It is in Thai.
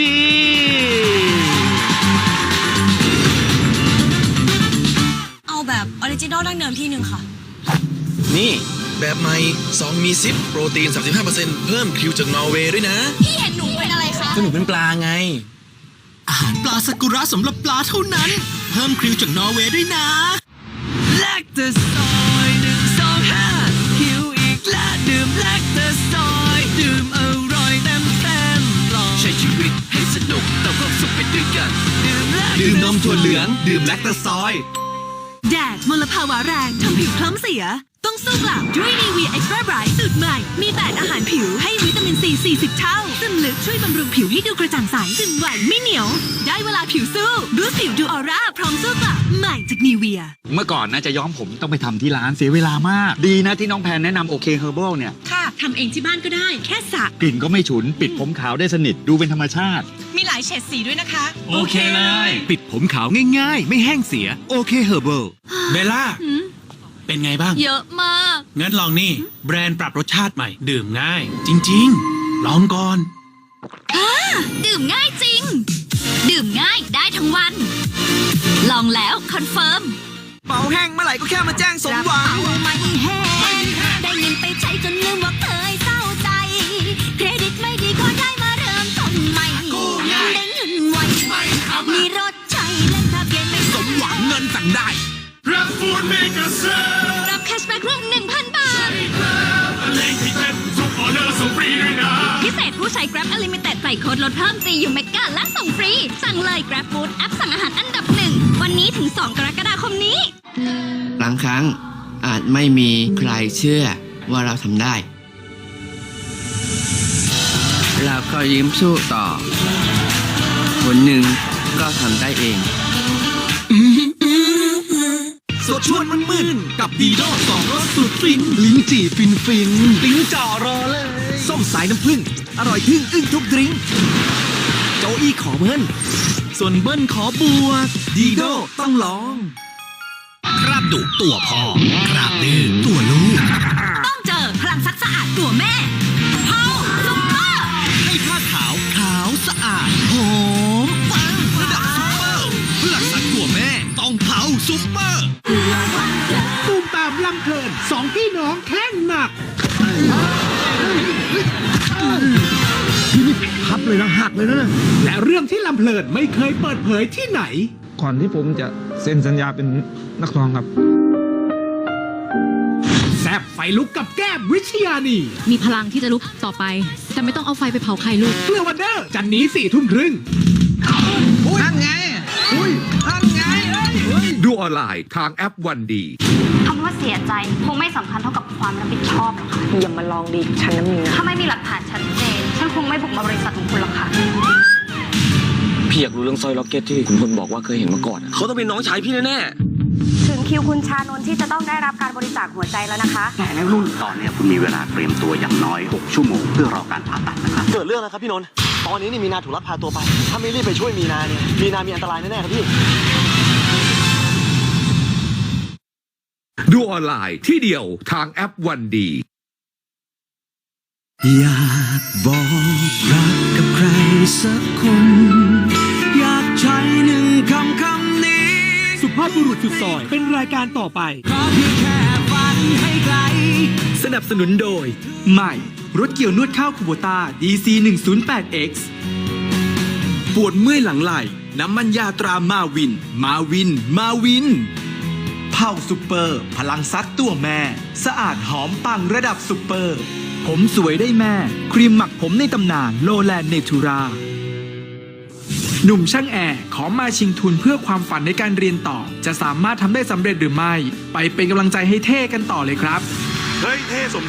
ดี เอาแบบออริจินอลดั้งเดิมที่หนึ่งค่ะ นี่แบบใหม่2มีซิปโปรตีน 35%เพิ่มคิวจากนอร์เวย์ด้วยนะ พี่เห็นหนูเป็นอะไรคะ ก็หนูเป็นปลาไง อาหารปลาซากุระสำหรับปลาเท่านั้น เพิ่มคริวจากนอร์เวย์ด้วยนะแลคตาซอยหนึ่ง มนมถั่วเหลือง ดื่มแลคตาซอย แดดมลภาวะแรงทำผิวคล้ำเสีย ต้องสู้กลับด้วยนีวีเอ็กซ์ตร้าไบรท์สูตรใหม่ มี8อาหารผิวให้วิตามินซี 40 เท่า ซึมลึกช่วยบำรุงผิวให้ดูกระจ่างใสซึมไหวไม่เหนียว ได้เวลาผิวสู้บูสต์ผิวดูออร่าพร้อมสู้กลับใหม่จากนีเวียเมื่อก่อนนะจะย้อมผมต้องไปทำที่ร้านเสียเวลามาก ดีนะที่น้องแพนแนะนำโอเคเฮอร์เบิลเนี่ย ค่ะทำเองที่บ้านก็ได้ แค่สระกลิ่นก็ไม่ฉุน ปิดผมขาวได้สนิทดูเป็นธรรมชาติ มีหลายเฉดสีด้วยนะคะ โอเคเลย ปิดผมขาวง่ายๆ ไม่แห้งเสีย โอเคเฮอร์เบิลเบลล่า เป็นไงบ้าง เยอะมาก งั้นลองนี่ แบรนด์ปรับรสชาติใหม่ ดื่มง่าย จริง ๆ ลองก่อนดื่มง่ายจริง ดื่มง่ายได้ทั้งวัน ลองแล้วคอนเฟิร์มเป๋าแห้งเมื่อไหร่ก็แค่มาแจ้งสมหวัง มีรถใช้เล่นทะเบียนไม่สมหวังเงินสั่งได้ รับแคชแบ็กรวม1,000 บาทพิเศษผู้ใช้ Grab Unlimited ใส่โค้ดลดเพิ่ม G อยู่เมกาและส่งฟรี สั่งเลย Grab Food แอปสั่งอาหารอันดับหนึ่งวันนี้ถึง 2 กรกฎาคมนี้ บางครั้งอาจไม่มีใครเชื่อว่าเราทำได้ เราก็ยิ้มสู้ต่อคนหนึ่ง ก็ทำได้เองสดชวนมันมึนๆกับดีโดสองรสสุดฟิน ลิ้นจี่ฟินฟินลิ้นจ่อรอเลย ส้มสายน้ำผึ้งอร่อยทึ่งอึ้งทุกดริงก์โจอี้ขอเบิ้ลส่วนเบิ้ลขอบวกดีโดต้องลอง คราบดุตัวพ่อ คราบดื้อตัวลูก ต้องเจอพลังซักสะอาดตัวแม่ ลำเพลินสองพี่น้องแข่งหนักพี่นี่พับเลยนะหักเลยนะ และเรื่องที่ลำเพลินไม่เคยเปิดเผยที่ไหน ก่อนที่ผมจะเซ็นสัญญาเป็นนักร้องครับ แซบไฟลุกกับแก้มวิชยานีมีพลังที่จะลุกต่อไป แต่ไม่ต้องเอาไฟไปเผาใครลูก เกลือวันเดอร์จันนี้สี่ทุ่มครึ่งดูออนไลน์ทางแอปวันดี ว่าเสียใจคงไม่สำคัญเท่ากับความรับผิดชอบหรอกค่ะอย่ามาลองดีฉันน้ำมีนะ ถ้าไม่มีหลักฐานชัดเจนฉันคงไม่บุกมาบริษัทของคุณหรอกค่ะ พี่อยากรู้เรื่องสร้อยล็อกเก็ตที่คุณพลบอกว่าเคยเห็นมาก่อนอะเขาต้องเป็นน้องชายพี่แน่ถึงคิวคุณชานนท์ที่จะต้องได้รับการบริจาคหัวใจแล้วนะคะ แต่ในรุ่นตอนนี้คุณมีเวลาเตรียมตัวอย่างน้อย 6 ชั่วโมง เพื่อรอการผ่าตัดนะครับเกิดเรื่องแล้วครับพี่นนท์ตอนนี้นี่มีนาถูกลักพาตัวไป ถ้าไม่รีบไปช่วยมีนาเนี่ย มีนามีอันตรายแน่ๆครับพี่ ดูออนไลน์ที่เดียวทางแอปวันดี อยากบอกรักกับใครสักคน อยากใช้หนึ่งคำคำนี้ สุภาพบุรุษสุดซอยเป็นรายการต่อไป ขอเพียงแค่ฝันให้ไกล สนับสนุนโดย ใหม่ รถเกี่ยวนวดข้าวคูโบต้า DC 108X ปวดเมื่อยหลังไหล่น้ำมันยาตรามาวิน มาวิน มาวินเผาซูเปอร์ พลังซักตัวแม่ สะอาดหอมปังระดับซูเปอร์ ผมสวยได้แม่ ครีมหมักผมในตำนานโลแลนเนทูราหนุ่มช่างแอร์ขอมาชิงทุนเพื่อความฝันในการเรียนต่อ จะสามารถทำได้สำเร็จหรือไม่ ไปเป็นกำลังใจให้เท่กันต่อเลยครับ เฮ้ย เท่สม